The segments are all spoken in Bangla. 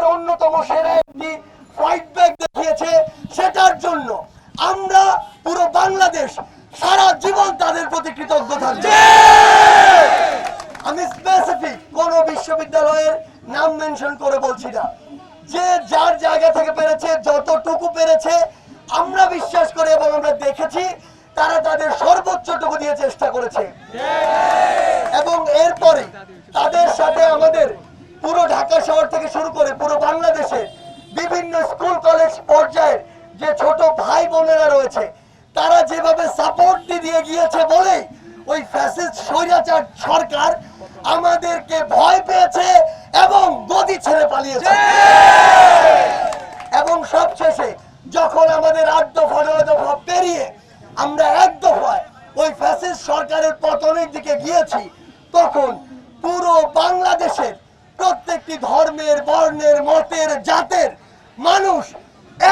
আমাদের অন্যতম সেরা একটি ফাইট ব্যাক দেখিয়েছে সেটার জন্য আমরা পুরো বাংলাদেশ সারা জীবন তাদের প্রতি কৃতজ্ঞ থাকবে। আমি স্পেসিফিক কোন বিশ্ববিদ্যালয়ের নাম মেনশন করে বলছি না। যে যার জায়গা থেকে পেরেছে, যতটুকু পেরেছে, আমরা বিশ্বাস করে এবং আমরা দেখেছি, তারা তাদের সর্বোচ্চটুকু দিয়ে চেষ্টা করেছে এবং এরপরে তাদের সাথে আমাদের পুরো ঢাকা শহর থেকে শুরু করে পুরো বাংলাদেশে বিভিন্ন স্কুল, কলেজ পর্যায়ের যে ছোট ভাই বোনেরা রয়েছে, তারা যেভাবে সাপোর্ট দিয়ে গিয়েছে বলে ওই ফ্যাসিস্ট স্বৈরাচার সরকার আমাদেরকে ভয় পেয়েছে এবং গদি ছেড়ে পালিয়েছে। এবং সবশেষে যখন আমাদের আট দফা, নয় দফা পেরিয়ে আমরা এক দফায় ওই ফ্যাসিস্ট সরকারের পতনের দিকে গিয়েছি, তখন পুরো বাংলাদেশের প্রত্যেকটি ধর্মের, বর্ণের, মতের, জাতের মানুষ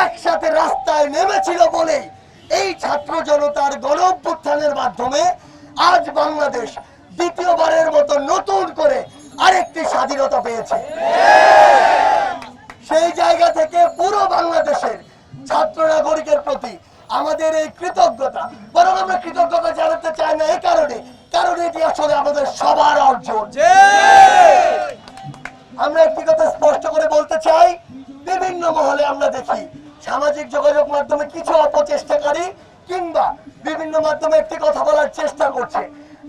একসাথে রাস্তায় নেমেছিল বলেই এই ছাত্র জনতার গণ মাধ্যমে আজ বাংলাদেশ দ্বিতীয়বারের মতো নতুন করে আরেকটি স্বাধীনতা পেয়েছে। সেই জায়গা থেকে পুরো বাংলাদেশের ছাত্র নাগরিকের প্রতি আমাদের এই কৃতজ্ঞতা, বরং আমরা কৃতজ্ঞতা জানাতে চাই না এই কারণে, কারণ এটি আসলে আমাদের সবার অর্জন। মহলে আমরা দেখি সামাজিক যোগাযোগ মাধ্যমে কিছু অপচেষ্টাকারী কিংবা বিভিন্ন মাধ্যমে একটি কথা বলার চেষ্টা করছে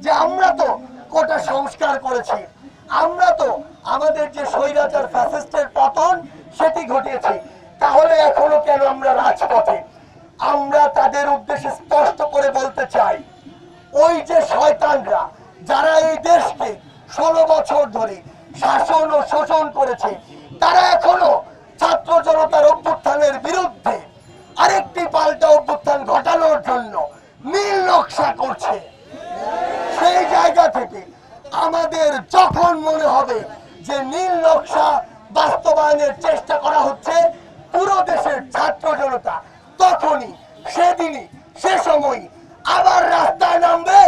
যে আমরা তো কোটা সংস্কার করেছি, আমরা তো আমাদের যে স্বৈরাচার ফ্যাসিস্টের পতন সেটি ঘটিয়েছি, তাহলে এখনও কেন আমরা রাজপথে? আমরা তাদের উদ্দেশ্যে স্পষ্ট করে বলতে চাই, ওই যে শয়তানরা যারা এই দেশকে ষোলো বছর ধরে শাসন ও শোষণ করেছে, তারা এখনও ছাত্র জনতার অভ্যুত্থানের বিরুদ্ধে আরেকটি পাল্টা অভ্যুত্থান ঘটানোর জন্য নীল নকশা করছে। সেই জায়গা থেকে আমাদের যখন মনে হবে যে নীল নকশা বাস্তবায়নের চেষ্টা করা হচ্ছে, পুরো দেশের ছাত্র জনতা তখনই, সেদিনই, সে সময় আবার রাস্তায় নামবে।